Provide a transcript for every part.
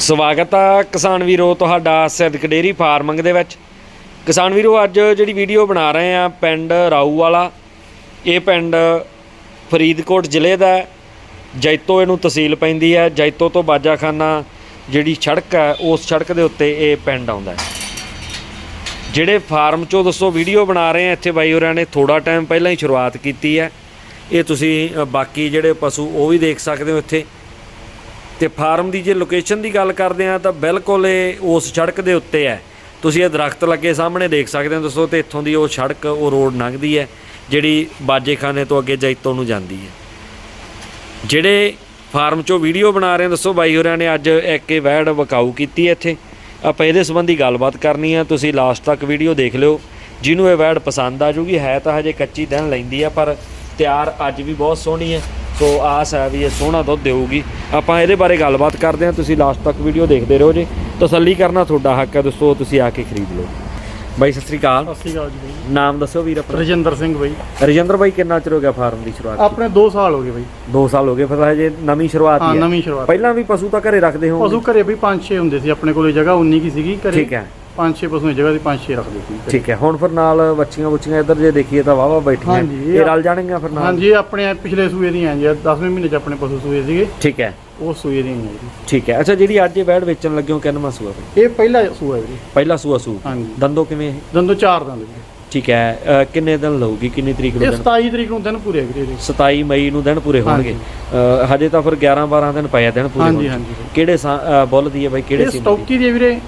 ਸਵਾਗਤ ਆ ਕਿਸਾਨ ਵੀਰੋ, ਤੁਹਾਡਾ ਸਿੱਧਕ ਡੇਰੀ ਫਾਰਮਿੰਗ ਦੇ ਵਿੱਚ। ਕਿਸਾਨ ਵੀਰੋ, ਅੱਜ ਜਿਹੜੀ ਵੀਡੀਓ ਬਣਾ ਰਹੇ ਆ, ਪਿੰਡ ਰਾਊ ਵਾਲਾ, ਇਹ ਪਿੰਡ ਫਰੀਦਕੋਟ ਜ਼ਿਲ੍ਹੇ ਦਾ ਜੈਤੋ ਇਹਨੂੰ ਤਹਿਸੀਲ ਪੈਂਦੀ ਹੈ। ਜੈਤੋ ਤੋਂ ਬਾਜਾਖਾਨਾ ਜਿਹੜੀ ਸੜਕ ਹੈ, ਉਸ ਸੜਕ ਦੇ ਉੱਤੇ ਇਹ ਪਿੰਡ ਆਉਂਦਾ ਹੈ। ਜਿਹੜੇ ਫਾਰਮ ਚੋਂ ਦੱਸੋ, ਵੀਡੀਓ ਬਣਾ ਰਹੇ ਆ, ਇੱਥੇ ਬਾਈ ਹੋਰਾਂ ਨੇ ਥੋੜਾ ਟਾਈਮ ਪਹਿਲਾਂ ਹੀ ਸ਼ੁਰੂਆਤ ਕੀਤੀ ਹੈ। ਇਹ ਤੁਸੀਂ ਬਾਕੀ ਜਿਹੜੇ ਪਸ਼ੂ ਉਹ ਵੀ ਦੇਖ ਸਕਦੇ ਹੋ ਇੱਥੇ। ਤੇ ਫਾਰਮ ਦੀ ਜੇ ਲੋਕੇਸ਼ਨ ਦੀ ਗੱਲ ਕਰਦੇ ਆ ਤਾਂ ਬਿਲਕੁਲ ਇਹ ਉਸ ਸੜਕ ਦੇ ਉੱਤੇ ਹੈ। ਤੁਸੀਂ ਇਹ ਦਰਖਤ ਲੱਗੇ ਸਾਹਮਣੇ ਦੇਖ ਸਕਦੇ ਹੋ ਦੋਸਤੋ ਤੇ ਇੱਥੋਂ ਦੀ ਉਹ ਸੜਕ, ਉਹ ਰੋਡ ਲੰਘਦੀ ਹੈ, ਜਿਹੜੀ ਬਾਜੇਖਾਨੇ ਤੋਂ ਅੱਗੇ ਜੈਤੋਂ ਨੂੰ ਜਾਂਦੀ ਹੈ। ਜਿਹੜੇ ਫਾਰਮ ਚੋਂ ਵੀਡੀਓ ਬਣਾ ਰਹੇ ਦੱਸੋ ਬਾਈ ਹੋਰਾਂ ਨੇ ਅੱਜ ਇੱਕ ਇਹ ਵੈੜ ਵਕਾਊ ਕੀਤੀ ਹੈ ਇੱਥੇ। ਆਪਾਂ ਇਹਦੇ ਸੰਬੰਧੀ ਗੱਲਬਾਤ ਕਰਨੀ ਆ, ਤੁਸੀਂ ਲਾਸਟ ਤੱਕ ਵੀਡੀਓ ਦੇਖ ਲਿਓ। ਜਿਹਨੂੰ ਇਹ ਵੈੜ ਪਸੰਦ ਆ ਜੂਗੀ, ਹੈ ਤਾਂ ਹਜੇ ਕੱਚੀ ਦਿਨ ਲੈਂਦੀ ਆ, ਪਰ ਤਿਆਰ ਅੱਜ ਵੀ ਬਹੁਤ ਸੋਹਣੀ ਹੈ। ਸੋ ਆਸ ਹੈ ਵੀ ਇਹ ਸੋਹਣਾ ਦੁੱਧ ਦੇਊਗੀ। ਆਪਾਂ ਇਹਦੇ ਬਾਰੇ ਗੱਲਬਾਤ ਕਰਦੇ ਹਾਂ ਤੁਸੀਂ ਲਾਸਟ ਤੱਕ ਵੀਡੀਓ ਦੇਖਦੇ ਰਹੋ ਜੀ। ਤਸੱਲੀ ਕਰਨਾ ਤੁਹਾਡਾ ਹੱਕ ਹੈ ਦੋਸਤੋ ਤੁਸੀਂ ਆ ਕੇ ਖਰੀਦ ਲਓ। ਬਾਈ ਸਤਿ ਸ੍ਰੀ ਅਕਾਲ। ਸਤਿ ਸ਼੍ਰੀ ਅਕਾਲ ਜੀ ਬਾਈ। ਨਾਮ ਦੱਸੋ ਵੀਰ ਆਪਣਾ? ਰਜਿੰਦਰ ਸਿੰਘ ਬਾਈ। ਰਜਿੰਦਰ ਬਾਈ ਕਿੰਨਾ ਚਿਰ ਹੋ ਗਿਆ ਫਾਰਮ ਦੀ ਸ਼ੁਰੂਆਤ ਆਪਣੇ 2 ਸਾਲ ਹੋ ਗਏ ਬਾਈ। 2 ਸਾਲ ਹੋ ਗਏ ਫਿਰ ਹਜੇ ਨਵੀਂ ਸ਼ੁਰੂਆਤ ਹਾਂ ਹੀ ਹੈ। ਨਵੀਂ ਸ਼ੁਰੂਆਤ। ਪਹਿਲਾਂ ਵੀ ਪਸ਼ੂ ਤਾਂ ਘਰੇ ਰੱਖਦੇ ਹੋ ਪਸ਼ੂ ਘਰੇ ਵੀ 5-6 ਹੁੰਦੇ ਸੀ ਆਪਣੇ ਕੋਲੇ ਜਗ੍ਹਾ 19 ਕੀ ਸੀਗੀ ਘਰੇ। ਠੀਕ ਹੈ। 5-6 ਪਸ਼ੂ ਦੀ ਜਗ੍ਹਾ ਦੀ 5-6 ਰੱਖਦੇ ਸੀ ਘਰੇ। ਠੀਕ ਹੈ ਹੁਣ ਫਿਰ ਨਾਲ ਬੱਚੀਆਂ ਬੁੱਚੀਆਂ ਇੱਧਰ ਜੇ ਦੇਖੀਏ ਤਾਂ ਵਾਵਾ ਬੈਠੀਆਂ। ਹਾਂਜੀ, ਇਹ ਇਹ ਰਲ ਜਾਣਗੀਆਂ ਫਿਰ ਨਾਲ? ਹਾਂਜੀ ਇਹ ਆਪਣੇ ਪਿਛਲੇ ਸੂਏ ਦੀਆਂ ਜੀ 10ਵੇਂ ਮਹੀਨੇ ਚ ਆਪਣੇ ਪਸ਼ੂ ਸੂਏ ਸੀਗੇ। ਠੀਕ ਹੈ। ਉਹ ਸੂਏ ਦੀਆਂ ਹੀ ਜੀ। ਠੀਕ ਹੈ ਅੱਛਾ ਜਿਹੜੀ ਅੱਜ ਇਹ ਬੈਡ ਵੇਚਣ ਲੱਗੇ ਹੋ ਕਿੰਨਵਾਂ ਸੂਆ ਫਿਰ? ਇਹ ਪਹਿਲਾ ਸੂਆ ਹੈ ਜੀ। ਪਹਿਲਾ ਸੂਆ ਸੂ ਹਾਂਜੀ। ਦੰਦੋ ਕਿਵੇਂ? ਇਹ ਦੰਦੋ ਚਾਰ ਦੰਦ ਜੀ। ਠੀਕ ਹੈ ਕਿੰਨੇ ਦਿਨ ਲਊਗੀ ਕਿੰਨੀ ਤਰੀਕ ਨੂੰ ਇਹ ਦਿਨ? 27 ਤਰੀਕ ਨੂੰ ਦਿਨ ਪੂਰੇ ਇਹਦੇ। 27 ਮਈ ਨੂੰ ਦਿਨ ਪੂਰੇ ਹੋਣਗੇ। ਹਜੇ। ਤਾਂ ਫਿਰ 11 12 ਦਿਨ ਪਏ ਆ ਦਿਨ ਪੂਰੇ ਹਾਂਜੀ। ਹਾਂਜੀ। ਕਿਹੜੇ ਬੁੱਲ ਦੀ ਹੈ ਬਾਈ ਕਿਹੜੇ ਇਹ ਸੀ ਸਟੌਕੀ ਦੀ ਵੀਰੇ।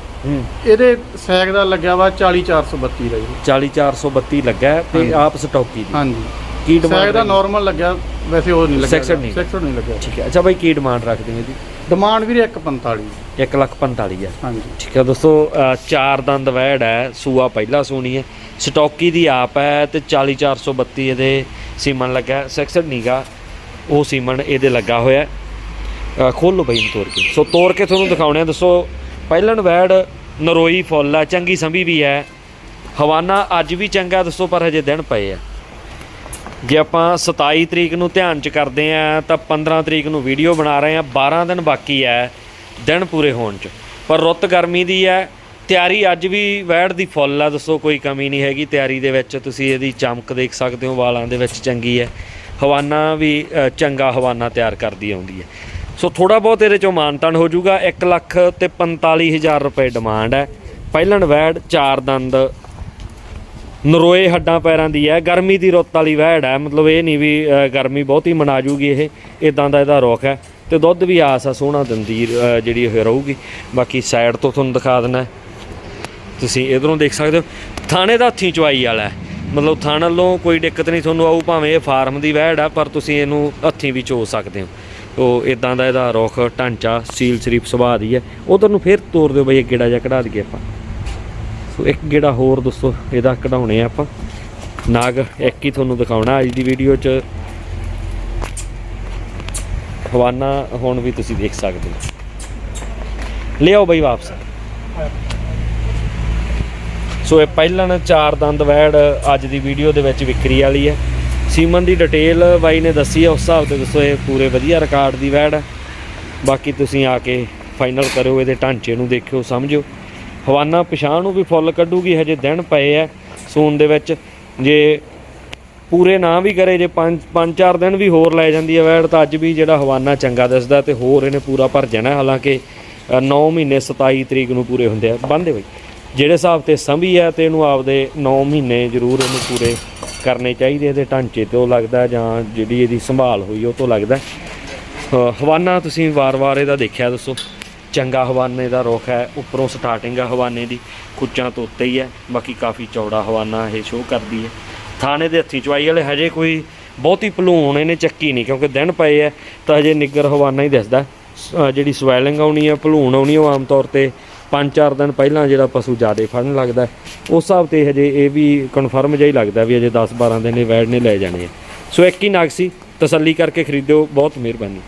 ਇਹਦੇ ਸੈਕ ਦਾ ਲੱਗਿਆ ਵਾ 40432 ਦਾ ਜੀ। 40432 ਲੱਗਾ ਤੇ। ਆਪ ਸਟੌਕੀ ਦੀ। ਹਾਂਜੀ। ਕੀ ਡਿਮਾਂਡ ਦਾ ਨਾਰਮਲ ਲੱਗਿਆ ਵੈਸੇ ਉਹ ਨਹੀਂ ਲੱਗਿਆ Section ਨਹੀਂ। ਲੱਗਿਆ। ਠੀਕ ਹੈ। ਅੱਛਾ ਬਾਈ ਕੀ ਡਿਮਾਂਡ ਰੱਖਦੇ ਹੋ ਇਹਦੀ ਡਿਮਾਂਡ ਵੀਰੇ 145 1 ਲੱਖ 45 ਹੈ ਹਾਂਜੀ। ਠੀਕ ਹੈ ਦੋਸਤੋ ਅ, ਚਾਰ ਦੰਦ ਵੈੜ ਹੈ ਸੂਆ ਪਹਿਲਾ ਸੂਣੀ ਹੈ। ਸਟੌਕੀ ਦੀ ਆਪ ਹੈ ਤੇ 40432 ਇਹਦੇ ਸੀਮਨ ਲੱਗਾ ਹੈ। ਨੀਗਾ ਉਹ ਸੀਮਨ ਇਹਦੇ ਲੱਗਾ ਹੋਇਆ ਹੈ। ਅ, ਖੋਲੋ ਬਈ ਨੂੰ ਤੋੜ ਕੇ। ਸੋ ਤੋੜ ਕੇ ਤੁਹਾਨੂੰ ਦਿਖਾਉਣੇ ਆ ਦੱਸੋ ਪਹਿਲਣ ਵੈੜ ਨਰੋਈ ਫੁੱਲ ਹੈ ਚੰਗੀ ਸੰਭੀ ਵੀ ਹੈ। ਹਵਾਨਾ ਅੱਜ ਵੀ ਚੰਗਾ ਦੱਸੋ ਪਰ ਹਜੇ ਦਿਨ ਪਏ ਆ। ਜੇ ਆਪਾਂ 27 ਤਰੀਕ ਨੂੰ ਧਿਆਨ ਚ ਕਰਦੇ ਆ, ਤਾਂ 15 ਤਰੀਕ ਨੂੰ ਵੀਡੀਓ ਬਣਾ ਰਹੇ ਆ। 12 ਦਿਨ ਬਾਕੀ ਹੈ ਦਿਨ ਪੂਰੇ ਹੋਣ ਚ। ਪਰ ਰੁੱਤ ਗਰਮੀ ਦੀ ਹੈ ਤਿਆਰੀ ਅੱਜ ਵੀ ਵੈੜ ਦੀ ਫੁੱਲ ਆ, ਦੱਸੋ ਕੋਈ ਕਮੀ ਨਹੀਂ ਹੈਗੀ। ਤਿਆਰੀ ਦੇ ਵਿੱਚ ਤੁਸੀਂ ਇਹਦੀ ਚਮਕ ਦੇਖ ਸਕਦੇ ਹੋ, ਵਾਲਾਂ ਦੇ ਵਿੱਚ ਚੰਗੀ ਹੈ ਹਵਾਨਾ ਵੀ ਚੰਗਾ ਹਵਾਨਾ ਤਿਆਰ ਕਰਦੀ ਆਉਂਦੀ ਹੈ ਸੋ ਥੋੜਾ ਬਹੁਤ ਇਹਦੇ ਚੋਂ ਮਾਨਤਾਨ ਹੋ ਜਾਊਗਾ। 1 ਲੱਖ ਤੇ 45000 ਰੁਪਏ ਡਿਮਾਂਡ ਹੈ ਪਹਿਲਣ ਵੈੜ, ਚਾਰ ਦੰਦ ਨਰੋਏ ਹੱਡਾਂ ਪੈਰਾਂ ਦੀ ਹੈ। ਗਰਮੀ ਦੀ ਰੁੱਤ ਵਾਲੀ ਵਹਿੜ ਹੈ। ਮਤਲਬ ਇਹ ਨਹੀਂ ਵੀ ਅ, ਗਰਮੀ ਬਹੁਤੀ ਮਨਾ ਜੂਗੀ ਇਹ। ਇਦਾਂ ਦਾ ਇਹਦਾ ਰੁੱਖ ਹੈ। ਤੇ ਦੁੱਧ ਵੀ ਆਸ ਆ ਸੋਹਣਾ ਦਿੰਦੀ ਜਿਹੜੀ ਇਹ ਰਹੂਗੀ। ਬਾਕੀ ਸਾਈਡ ਤੋਂ ਤੁਹਾਨੂੰ ਦਿਖਾ ਦਿੰਦਾ ਤੁਸੀਂ ਇਧਰੋਂ ਦੇਖ ਸਕਦੇ ਹੋ। ਥਾਣੇ ਦਾ ਹੱਥੀਂ ਚਵਾਈ ਵਾਲਾ ਹੈ। ਮਤਲਬ ਥਾਣ ਵੱਲੋਂ ਕੋਈ ਦਿੱਕਤ ਨਹੀਂ ਤੁਹਾਨੂੰ ਆਊ ਭਾਵੇਂ ਇਹ ਫਾਰਮ ਦੀ ਵਹਿੜ ਆ ਪਰ ਤੁਸੀਂ ਇਹਨੂੰ ਹੱਥੀਂ ਵੀ ਚੋ ਸਕਦੇ ਹੋ। ਉਹ ਇਦਾਂ ਦਾ ਇਹਦਾ ਰੁੱਖ ਢਾਂਚਾ ਸੀਲ ਸ਼ਰੀਫ ਸੁਭਾਅ ਦੀ ਹੈ। ਉਧਰ ਨੂੰ ਫੇਰ ਤੋਰ ਦਿਓ ਬਈ ਇਹ ਗੇੜਾ ਜਿਹਾ ਕਢਾ ਦਈਏ ਆਪਾਂ। ਸੋ ਇੱਕ ਗੇੜਾ ਹੋਰ ਦੋਸਤੋ ਇਹਦਾ ਕਢਾਉਣੇ ਆ ਆਪਾਂ। ਨਾਗ, ਇੱਕ ਹੀ ਤੁਹਾਨੂੰ ਦਿਖਾਉਣਾ ਅੱਜ ਦੀ ਵੀਡੀਓ 'ਚ। ਹਵਾਨਾ ਹੁਣ ਵੀ ਤੁਸੀਂ ਦੇਖ ਸਕਦੇ ਹੋ। ਲਿਆਓ ਬਈ ਵਾਪਸ। ਸੋ ਇਹ ਪਹਿਲਣ ਚਾਰ ਦੰਦ ਵੈੜ ਅੱਜ ਦੀ ਵੀਡੀਓ ਦੇ ਵਿੱਚ ਵਿਕਰੀ ਵਾਲੀ ਹੈ। ਸੀਮਨ ਦੀ ਡਿਟੇਲ ਬਾਈ ਨੇ ਦੱਸੀ ਹੈ ਉਸ ਹਿਸਾਬ ਤੇ ਦੱਸੋ ਇਹ ਪੂਰੇ ਵਧੀਆ ਰਿਕਾਰਡ ਦੀ ਵੈੜ ਹੈ। ਬਾਕੀ ਤੁਸੀਂ ਆ ਕੇ ਫਾਈਨਲ ਕਰਿਓ, ਇਹਦੇ ਢਾਂਚੇ ਨੂੰ ਦੇਖਿਓ, ਸਮਝਿਓ। ਹਵਾਨਾ ਪਛਾਣ ਨੂੰ ਵੀ ਫੁੱਲ ਕੱਢੂਗੀ, ਹਜੇ ਦਿਨ ਪਏ ਐ ਸੂਨ ਦੇ ਵਿੱਚ। ਜੇ ਪੂਰੇ ਨਾ ਵੀ ਕਰੇ, ਜੇ ਪੰਜ ਪੰਜ, ਚਾਰ ਦਿਨ ਵੀ ਹੋਰ ਲੈ ਜਾਂਦੀ ਹੈ ਵੈੜ, ਤਾਂ ਅੱਜ ਵੀ ਜਿਹੜਾ ਹਵਾਨਾ ਚੰਗਾ ਦਿਸਦਾ ਤੇ ਹੋਰ ਇਹਨੇ ਪੂਰਾ ਭਰ ਜਾਣਾ ਹਾਲਾਂਕਿ 9 ਮਹੀਨੇ 27 ਤਰੀਕ ਨੂੰ ਪੂਰੇ ਹੁੰਦੇ ਆ। ਬੰਦੇ ਬਈ। ਜਿਹੜੇ ਹਿਸਾਬ ਤੇ ਸੰਭੀ ਹੈ ਤੇ ਇਹਨੂੰ ਆਪਦੇ 9 ਮਹੀਨੇ ਜ਼ਰੂਰ ਇਹਨੂੰ ਪੂਰੇ ਕਰਨੇ ਚਾਹੀਦੇ ਇਹਦੇ ਢਾਂਚੇ ਤੋਂ ਲੱਗਦਾ ਜਾਂ ਜਿਹੜੀ ਇਹਦੀ ਸੰਭਾਲ ਹੋਈ ਉਹ ਤੋਂ ਲੱਗਦਾ ਹਵਾਨਾ ਤੁਸੀਂ ਵਾਰ-ਵਾਰ ਇਹਦਾ ਦੇਖਿਆ ਦੱਸੋ। ਚੰਗਾ ਹਵਾਨੇ ਦਾ ਰੁੱਖ ਹੈ, ਉੱਪਰੋਂ ਸਟਾਰਟਿੰਗ ਆ ਹਵਾਨੇ ਦੀ ਕੁੱਚਾਂ ਤੋਂ ਉੱਤੇ ਹੀ ਹੈ, ਬਾਕੀ ਕਾਫੀ ਚੌੜਾ ਹਵਾਨਾ ਇਹ ਸ਼ੋਅ ਕਰਦੀ ਹੈ। ਥਾਣੇ ਦੇ ਹੱਥੀ ਚਵਾਈ ਵਾਲੇ ਹਜੇ ਕੋਈ ਬਹੁਤੀ ਭਲੂਣ ਇਹਨੇ ਚੱਕੀ ਨਹੀਂ, ਕਿਉਂਕਿ ਦਿਨ ਪਏ ਹੈ, ਤਾਂ ਹਜੇ ਨਿੱਗਰ ਹਵਾਨਾ ਹੀ ਦਿਸਦਾ ਸ- ਜਿਹੜੀ ਸਵੈਲਿੰਗ ਆਉਣੀ ਹੈ ਭਲੂਣ ਆਉਣੀ ਉਹ ਆਮ ਤੌਰ ਤੇ 5-4 ਦਿਨ ਪਹਿਲਾਂ ਜਿਹੜਾ ਪਸ਼ੂ ਜ਼ਿਆਦਾ ਫੜਨ ਲੱਗਦਾ ਉਸ ਹਿਸਾਬ ਤੇ ਹਜੇ ਇਹ ਵੀ ਕਨਫਰਮ ਜਿਹਾ ਹੀ ਲੱਗਦਾ ਵੀ ਹਜੇ 10-12 ਦਿਨ ਇਹ ਵੈੜ ਨੇ ਲੈ ਜਾਣੇ ਆ। ਸੋ ਇੱਕ ਹੀ ਨਗ ਸੀ, ਤਸੱਲੀ ਕਰਕੇ ਖਰੀਦਿਓ, ਬਹੁਤ ਮਿਹਰਬਾਨੀ।